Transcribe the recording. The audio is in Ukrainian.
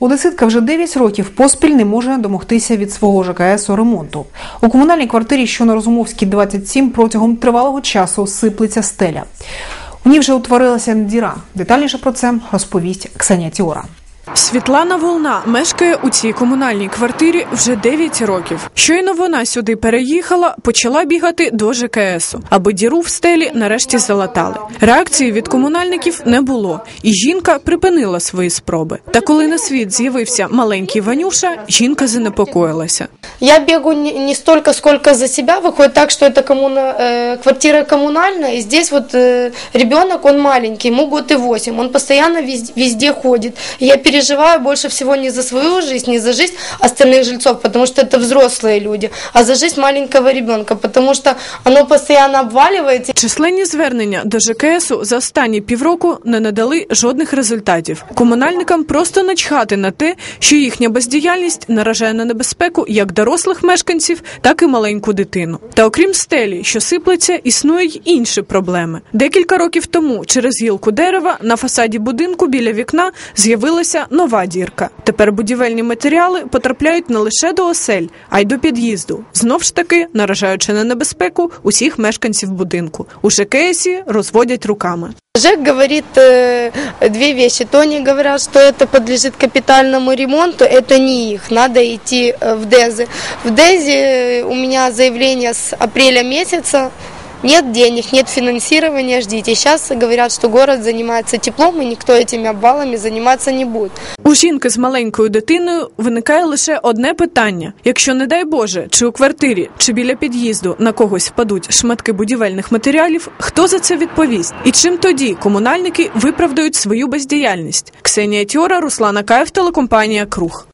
Одеситка вже 9 років поспіль не може домогтися від свого ЖКС ремонту. У комунальній квартирі, що на Розумовській 27, протягом тривалого часу сиплеться стеля. У ній вже утворилася діра. Детальніше про це розповість Ксенія Тіора. Світлана Волна мешкає у цій комунальній квартирі вже 9 років. Щойно вона сюди переїхала, почала бігати до ЖКСу, аби діру в стелі нарешті залатали. Реакції від комунальників не було, і жінка припинила свої спроби. Та коли на світ з'явився маленький Ванюша, жінка занепокоїлася. Я бегу не, не столько, сколько за себя. Выходит так, что это коммуна, э, квартира коммунальная, и здесь вот э, ребенок, он маленький, ему год и восемь, он постоянно везде, везде ходит. И я переживаю больше всего не за свою жизнь, не за жизнь остальных жильцов, потому что это взрослые люди, а за жизнь маленького ребенка, потому что оно постоянно обваливается. Численні звернення до ЖКСу за останні півроку не надали жодних результатів. Комунальникам просто начхати на те, що їхня бездіяльність наражає на небезпеку як дорослих мешканців, так і маленьку дитину. Та окрім стелі, що сиплеться, існують й інші проблеми. Декілька років тому через гілку дерева на фасаді будинку біля вікна з'явилася нова дірка. Тепер будівельні матеріали потрапляють не лише до осель, а й до під'їзду. Знов ж таки наражаючи на небезпеку усіх мешканців будинку. У ЖКСі розводять руками. ЖЭК говорит э, две вещи. То они говорят, что это подлежит капитальному ремонту, это не их, надо идти э, в ДЭЗы. В ДЭЗе у меня заявление с апреля месяца, нет денег, нет финансирования, ждите. Сейчас говорят, что город занимается теплом, и никто этими обвалами заниматься не будет. У жінки з маленькою дитиною виникає лише одне питання: якщо, не дай Боже, чи у квартирі, чи біля під'їзду на когось впадуть шматки будівельних матеріалів, хто за це відповість? І чим тоді комунальники виправдають свою бездіяльність? Ксенія Тьора, Руслана Каєв, телекомпанія Круг.